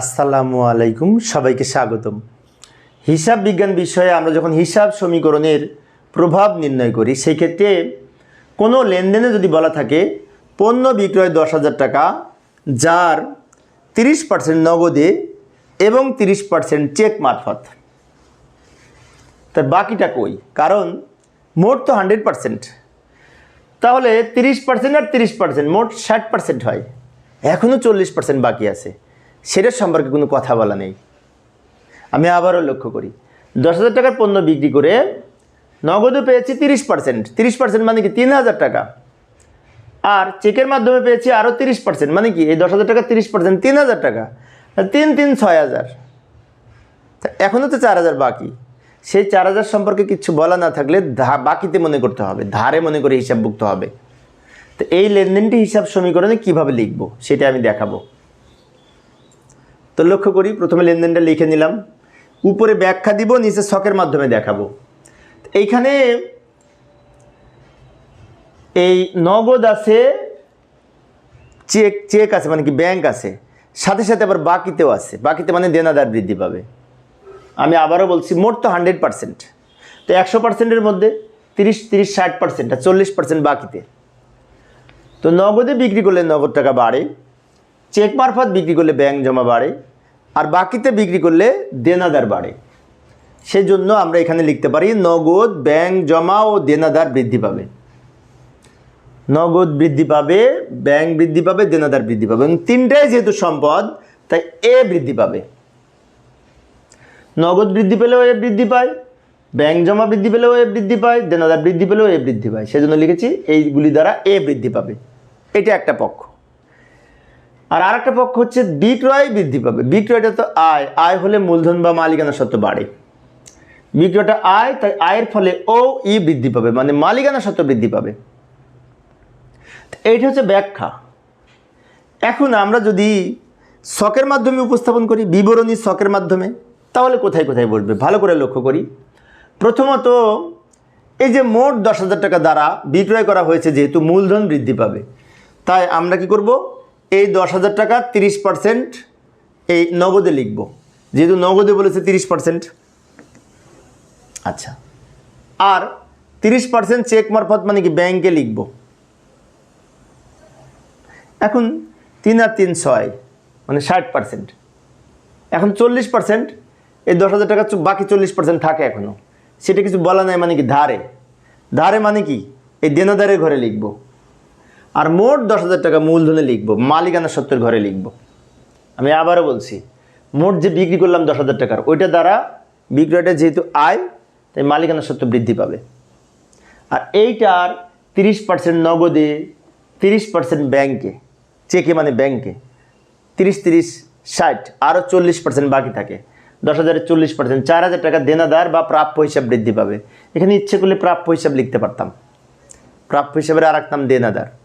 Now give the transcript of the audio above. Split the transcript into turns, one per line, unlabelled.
আসসালামু আলাইকুম, সবাইকে স্বাগতম। হিসাব বিজ্ঞান বিষয়ে আমরা যখন হিসাব সমীকরণের প্রভাব নির্ণয় করি, সেই ক্ষেত্রে কোনো লেনদেনে যদি বলা থাকে, পণ্য বিক্রয় দশ হাজার টাকা, যার তিরিশ পার্সেন্ট নগদে এবং তিরিশ পার্সেন্ট চেক মারফত। তার বাকিটা কই? কারণ মোট তো হান্ড্রেড পার্সেন্ট তাহলে তিরিশ পার্সেন্ট আর তিরিশ পার্সেন্ট মোট ষাট পার্সেন্ট হয়। এখনও চল্লিশ পার্সেন্ট বাকি আছে। সেটার সম্পর্কে কোনো কথা বলা নেই। আমি আবারও লক্ষ্য করি, দশ হাজার টাকার পণ্য বিক্রি করে নগদে পেয়েছি তিরিশ পার্সেন্ট তিরিশ পার্সেন্ট মানে কি? তিন হাজার টাকা। আর চেকের মাধ্যমে পেয়েছি আরও তিরিশ পার্সেন্ট মানে কি? এই দশ হাজার টাকা তিরিশ পার্সেন্ট তিন হাজার টাকা। তিন তিন, ছয় হাজার। এখনও তো চার হাজার বাকি। সেই চার হাজার সম্পর্কে কিছু বলা না থাকলে ধা, বাকিতে মনে করতে হবে। ধারে মনে করে হিসাব হিসাবভুক্ত হবে। তো এই লেনদেনটি হিসাব সমীকরণে কীভাবে লিখব, সেটা আমি দেখাবো। তো লক্ষ্য করি, প্রথমে লেনদেনটা লিখে নিলাম। উপরে ব্যাখ্যা দিব, নিচে শখের মাধ্যমে দেখাবো। এইখানে এই নগদ আছে, চেক চেক আছে মানে কি ব্যাংক আছে। সাথে সাথে আবার বাকিতেও আছে। বাকিতে মানে দেনাদার বৃদ্ধি পাবে। আমি আবারও বলছি, মোট তো হান্ড্রেড পার্সেন্ট। তো একশো পার্সেন্টের মধ্যে তিরিশ তিরিশ, ষাট পার্সেন্ট আর চল্লিশ পার্সেন্ট বাকিতে। তো নগদে বিক্রি করলে নগদ টাকা বাড়ে। চেক মারফত বিক্রি করলে ব্যাংক জমা বাড়ে, আর বাকিতে বিক্রি করলে দেনাদার বাড়ে। সেজন্য আমরা এখানে লিখতে পারি, নগদ ব্যাংক জমা ও দেনাদার বৃদ্ধি পাবে। নগদ বৃদ্ধি পাবে, ব্যাংক বৃদ্ধি পাবে, দেনাদার বৃদ্ধি পাবে। এবং তিনটাই যেহেতু সম্পদ, তাই এ বৃদ্ধি পাবে। নগদ বৃদ্ধি পেলেও এ বৃদ্ধি পায়, ব্যাংক জমা বৃদ্ধি পেলেও এ বৃদ্ধি পায়, দেনাদার বৃদ্ধি পেলেও এ বৃদ্ধি পায়। সেজন্য লিখেছি, এইগুলি দ্বারা এ বৃদ্ধি পাবে। এটা একটা পক্ষ। আর আরেকটা পক্ষ হচ্ছে বিক্রয় বৃদ্ধি পাবে। বিক্রয়টা তো আয়। আয় হলে মূলধন বা মালিকানা সত্ত্ব বাড়ে। বিক্রয়টা আয়, তাই আয়ের ফলে ও ই বৃদ্ধি পাবে মানে মালিকানা সত্ত্ব বৃদ্ধি পাবে। এইটা হচ্ছে ব্যাখ্যা। এখন আমরা যদি শখের মাধ্যমে উপস্থাপন করি, বিবরণী শখের মাধ্যমে, তাহলে কোথায় কোথায় বসবে? ভালো করে লক্ষ্য করি। প্রথমত, এই যে মোট দশ হাজার টাকা দ্বারা বিক্রয় করা হয়েছে, যেহেতু মূলধন বৃদ্ধি পাবে, তাই আমরা কি করব? এই দশ হাজার টাকা তিরিশ পার্সেন্ট এই নগদে লিখব। যেহেতু নগদে বলেছে তিরিশ পার্সেন্ট। আচ্ছা। আর তিরিশ পার্সেন্ট চেক মারফত মানে কি ব্যাংকে লিখব। এখন তিন আর তিন ছয় মানে ষাট পার্সেন্ট। এখন চল্লিশ পার্সেন্ট, এই দশ হাজার টাকা বাকি চল্লিশ পার্সেন্ট থাকে এখনও সেটা কিছু বলা নাই মানে কি ধারে। ধারে মানে কি? এই দেনাদারের ঘরে লিখব। আর মোট দশ হাজার টাকা মূলধনে লিখব, মালিকানা সত্ত্বের ঘরে লিখব। আমি আবারও বলছি, মোট যে বিক্রি করলাম দশ হাজার টাকার, ওইটা দ্বারা বিক্রয়টা যেহেতু আয়, তাই মালিকানা সত্ত্ব বৃদ্ধি পাবে। আর এইটার তিরিশ পার্সেন্ট নগদে, তিরিশ পার্সেন্ট ব্যাংকে, চেকে মানে ব্যাংকে, তিরিশ তিরিশ ষাট, আরও চল্লিশ পার্সেন্ট বাকি থাকে। দশ হাজারের চল্লিশ পার্সেন্ট, চার হাজার টাকা দেনাদার বা প্রাপ্য হিসাব বৃদ্ধি পাবে। এখানে ইচ্ছে করলে প্রাপ্য হিসাব লিখতে পারতাম। প্রাপ্য হিসাবের আর নাম দেনাদার।